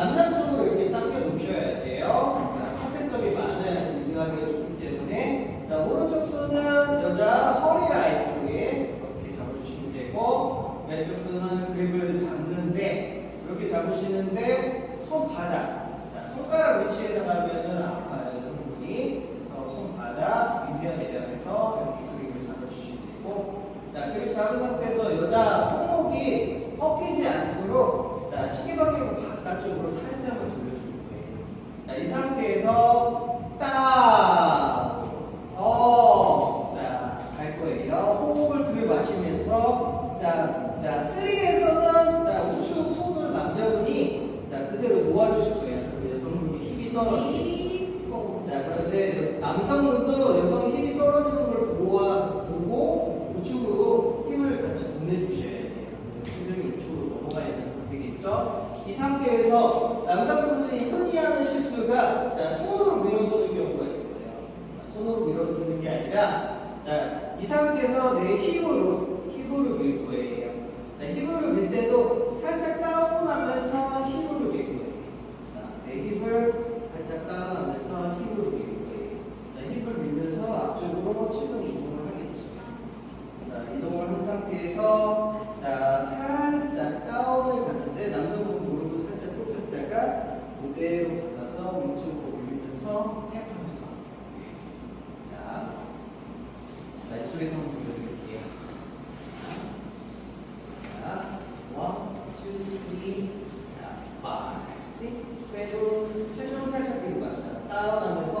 남자 쪽으로 이렇게 당겨놓으셔야 돼요. 그러니까 컨택점이 많은 민감하게 좋기 때문에 자, 오른쪽 손은 여자 허리 라인 쪽에 이렇게 잡아주시면 되고 왼쪽 손은 그립을 잡는데 이렇게 잡으시는데 손바닥 자, 손가락 위치에 나가면은 자 이 상태에서 딱 어, 자, 갈 거예요. 호흡을 들이 마시면서 자, 자, 3에서는 자, 우측 손을 남자분이 자, 그대로 모아주실 거예요. 여성분이 힘이 떨어지고 자, 그런데 남성분도 여성 힘이 떨어지는 걸 모아 보고 우측으로 힘을 같이 보내주셔야 돼요. 심장이 우측으로 넘어가야 되는 상태겠죠? 이 상태에서 남자분들이 흔히 하는 실수가 자, 손으로 밀어주는 경우가 있어요. 자, 손으로 밀어주는 게 아니라 자, 이 상태에서 내 힘으로 힙으로 밀 거예요. 자, 힙으로 밀 때도 살짝 다운하면서 힙으로 밀 거예요. 자, 내 힙을 살짝 다운하면서 힙으로 밀 거예요. 자, 힙을 밀면서 앞쪽으로 치는 이동을 하겠죠. 자, 이동을 한 상태에서 자, 살짝 다운을 가는데 남성분 무릎을 살짝 굽혔다가 그대로 받아서 왼쪽으로 올리면서 탭하면서 자, 자, 이쪽에서 한번 보여드릴게요. 자, 원, 투, 쓰리, 자, 파이브, 식스, 세븐, 체중 살짝 뒤로 갔다 다운하면서